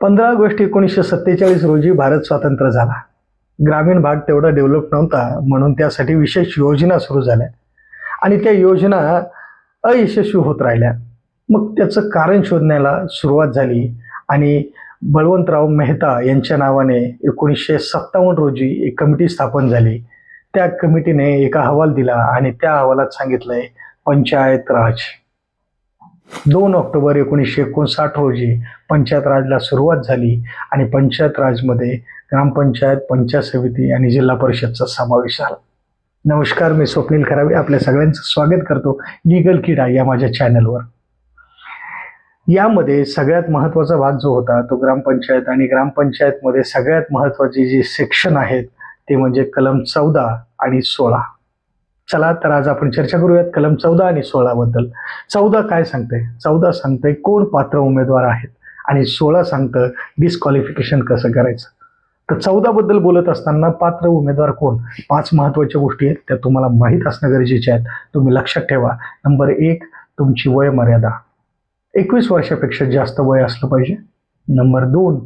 पंधरा ऑगस्ट एकोणीसशे सत्तेचाळीस रोजी भारत स्वतंत्र झाला. ग्रामीण भाग तेवढा डेव्हलप नव्हता म्हणून त्यासाठी विशेष योजना सुरू झाल्या. आणि त्या योजना अयशस्वी होत राहिल्या. मग त्याचं कारण शोधण्याला सुरुवात झाली आणि बळवंतराव मेहता यांच्या नावाने एकोणीसशे सत्तावन्न रोजी एक कमिटी स्थापन झाली. त्या कमिटीने एका अहवाल दिला आणि त्या अहवालात सांगितलंय पंचायत राज. दोन ऑक्टोबर एकोणीसशे एकोणसाठ रोजी पंचायत राजला सुरुवात झाली आणि पंचायत राजमध्ये ग्रामपंचायत पंचायत समिती आणि जिल्हा परिषदचा समावेश झाला. नमस्कार मी स्वप्नील खरावे. आपल्या सगळ्यांचं स्वागत करतो लिगल किडा या माझ्या चॅनलवर. यामध्ये सगळ्यात महत्त्वाचा भाग जो होता तो ग्रामपंचायत आणि ग्रामपंचायतमध्ये सगळ्यात महत्त्वाचे जे सेक्शन आहेत ते म्हणजे कलम चौदा आणि सोळा. चला तर आज आपण चर्चा करूयात कलम चौदा आणि सोळा बद्दल. चौदा काय सांगते चौदा सांगते कोण पात्र उमेदवार आहेत? आणि सोळा सांगतं डिस्क्वालिफिकेशन कसं करायचं? तर चौदा बद्दल बोलत असताना पात्र उमेदवार कोण? पाच महत्त्वाच्या गोष्टी आहेत त्या तुम्हाला माहीत असणं गरजेचे आहेत. तुम्ही लक्षात ठेवा. नंबर एक तुमची वय मर्यादा एकवीस वर्षापेक्षा जास्त वय असलं पाहिजे. नंबर दोन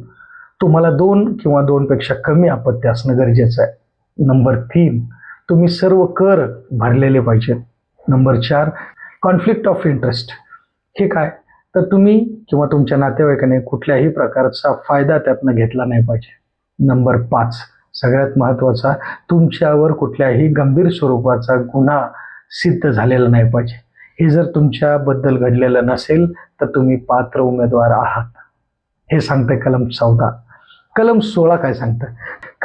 तुम्हाला दोन किंवा दोनपेक्षा कमी अपत्य असणं गरजेचं आहे. नंबर तीन तुम्ही सर्व कर भरलेले पाहिजेत नंबर चार कॉन्फ्लिक्ट ऑफ इंटरेस्ट हे काय? तर तुम्ही किंवा तुमच्या नातेवाईकाने कुठल्याही प्रकारचा फायदा त्यातनं घेतला नाही पाहिजे. नंबर पाच सगळ्यात महत्त्वाचा तुमच्यावर कुठल्याही गंभीर स्वरूपाचा गुन्हा सिद्ध झालेला नाही पाहिजे. हे जर तुमच्याबद्दल घडलेलं नसेल तर तुम्ही पात्र उमेदवार आहात. हे सांगते कलम चौदा. कलम सोळा काय सांगतं?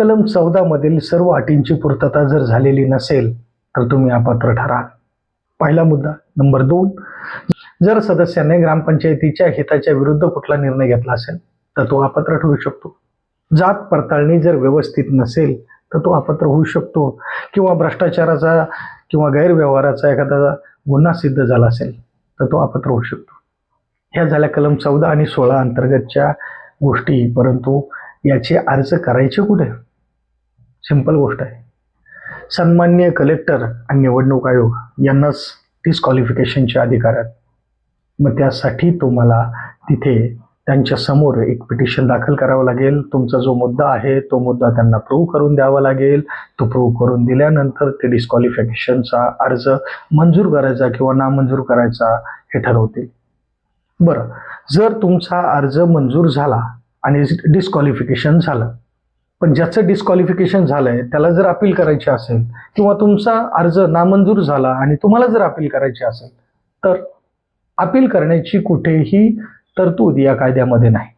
कलम चौदामधील सर्व अटींची पूर्तता जर झालेली नसेल तर तुम्ही अपात्र ठराल. पहिला मुद्दा नंबर दोन जर सदस्याने ग्रामपंचायतीच्या हिताच्या विरुद्ध कुठला निर्णय घेतला असेल तर तो अपात्र ठरू शकतो. जात पडताळणी जर व्यवस्थित नसेल तर तो अपात्र होऊ शकतो. किंवा भ्रष्टाचाराचा किंवा गैरव्यवहाराचा एखादा गुन्हा सिद्ध झाला असेल तर तो अपात्र होऊ शकतो. ह्या झाल्या कलम चौदा आणि सोळा अंतर्गतच्या गोष्टी परंतु याचे अर्ज करायचे कुठे? सिंपल गोष्ट आहे. सन्मान्य कलेक्टर आणि निवडणूक आयोग यांनाच डिस्क्वालिफिकेशनचे अधिकार आहेत. मग त्यासाठी तुम्हाला तिथे त्यांच्यासमोर एक पिटिशन दाखल करावं लागेल. तुमचा जो मुद्दा आहे तो मुद्दा त्यांना प्रूव्ह करून द्यावा लागेल. तो प्रूव्ह करून दिल्यानंतर ते डिस्क्वालिफिकेशनचा अर्ज मंजूर करायचा किंवा नामंजूर करायचा हे ठरवतील. बरं जर तुमचा अर्ज मंजूर झाला आणि डिस्क्वालिफिकेशन झालं पण ज्याचं डिस्क्वालिफिकेशन झालं आहे त्याला जर अपील करायची असेल किंवा तुमचा अर्ज नामंजूर झाला आणि तुम्हाला जर अपील करायची असेल तर अपील करण्याची कुठेही तरतूद या कायद्यामध्ये नाही.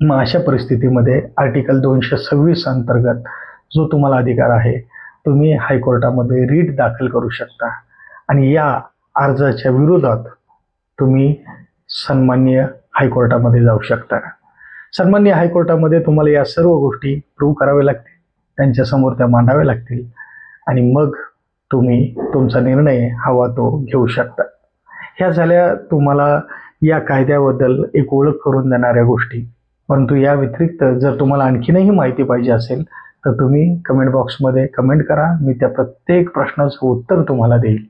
मग अशा परिस्थितीमध्ये आर्टिकल दोनशे सव्वीस अंतर्गत जो तुम्हाला अधिकार आहे तुम्ही हायकोर्टामध्ये रीट दाखल करू शकता. आणि या अर्जाच्या विरोधात तुम्ही सन्मान्य हायकोर्टामध्ये जाऊ शकता. सन्मान्य हायकोर्टामध्ये तुम्हाला या सर्व गोष्टी प्रूव्ह कराव्या लागतील. त्यांच्यासमोर त्या मांडाव्या लागतील. आणि मग तुम्ही तुमचा निर्णय हवा तो घेऊ शकता. ह्या झाल्या तुम्हाला या कायद्याबद्दल एक ओळख करून देणाऱ्या गोष्टी. परंतु या व्यतिरिक्त जर तुम्हाला आणखीनही माहिती पाहिजे असेल तर तुम्ही कमेंट बॉक्समध्ये कमेंट करा. मी त्या प्रत्येक प्रश्नाचं उत्तर तुम्हाला देईल.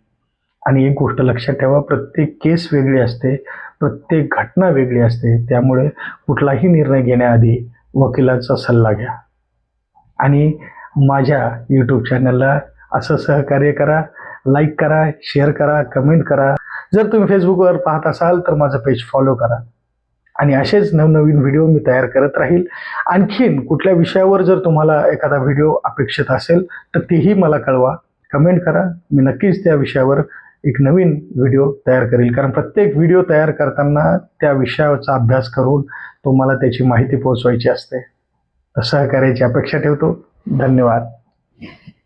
आणि एक गोष्ट लक्षात ठेवा प्रत्येक केस वेगळी असते. प्रत्येक घटना वेगळी असते. त्यामुळे कुठलाही निर्णय घेण्याआधी वकिलाचा सल्ला घ्या. आणि माझ्या यूट्यूब चॅनलला असं सहकार्य करा लाईक करा शेअर करा कमेंट करा. जर तुम्ही फेसबुकवर पाहत असाल तर माझं पेज फॉलो करा. आणि असेच नवनवीन व्हिडिओ मी तयार करत राहील. आणखीन कुठल्या विषयावर जर तुम्हाला एखादा व्हिडिओ अपेक्षित असेल तर तेही मला कळवा. कमेंट करा. मी नक्कीच त्या विषयावर एक नवीन व्हिडिओ तयार करेल. कारण प्रत्येक व्हिडिओ तयार करताना त्या विषयाचा अभ्यास करून तुम्हाला त्याची माहिती पोहोचवायची असते. सहकार्याची अपेक्षा ठेवतो. धन्यवाद.